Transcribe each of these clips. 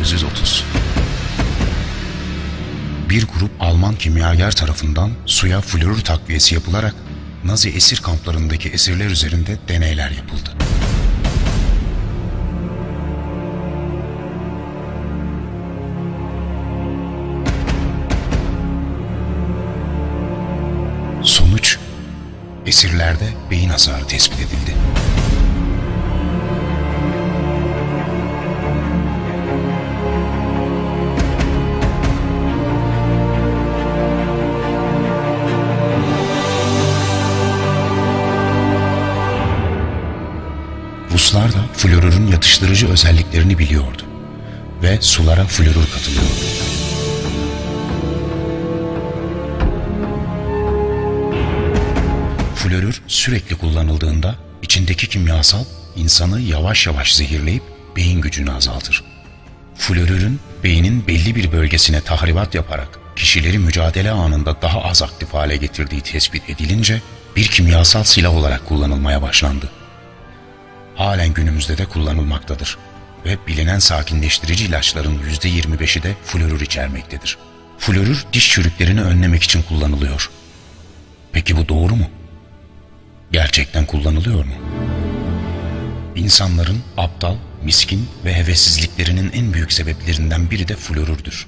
1930 Bir grup Alman kimyager tarafından suya florür takviyesi yapılarak Nazi esir kamplarındaki esirler üzerinde deneyler yapıldı. Sonuç, esirlerde beyin hasarı tespit edildi. Ruslar da florürün yatıştırıcı özelliklerini biliyordu ve sulara florür katılıyordu. Florür sürekli kullanıldığında içindeki kimyasal insanı yavaş yavaş zehirleyip beyin gücünü azaltır. Florürün beynin belli bir bölgesine tahribat yaparak kişileri mücadele anında daha az aktif hale getirdiği tespit edilince bir kimyasal silah olarak kullanılmaya başlandı. Halen günümüzde de kullanılmaktadır ve bilinen sakinleştirici ilaçların %25'i de florür içermektedir. Florür diş çürüklerini önlemek için kullanılıyor. Peki bu doğru mu? Gerçekten kullanılıyor mu? İnsanların aptal, miskin ve hevessizliklerinin en büyük sebeplerinden biri de florürdür.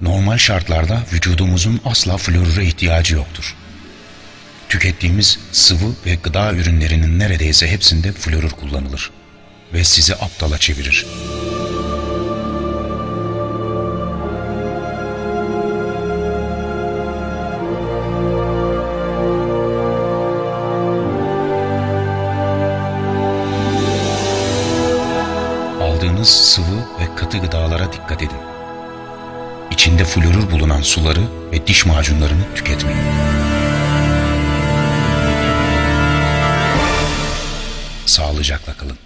Normal şartlarda vücudumuzun asla florüre ihtiyacı yoktur. Tükettiğimiz sıvı ve gıda ürünlerinin neredeyse hepsinde florür kullanılır ve sizi aptala çevirir. Aldığınız sıvı ve katı gıdalara dikkat edin. İçinde florür bulunan suları ve diş macunlarını tüketmeyin. Sağlıcakla kalın.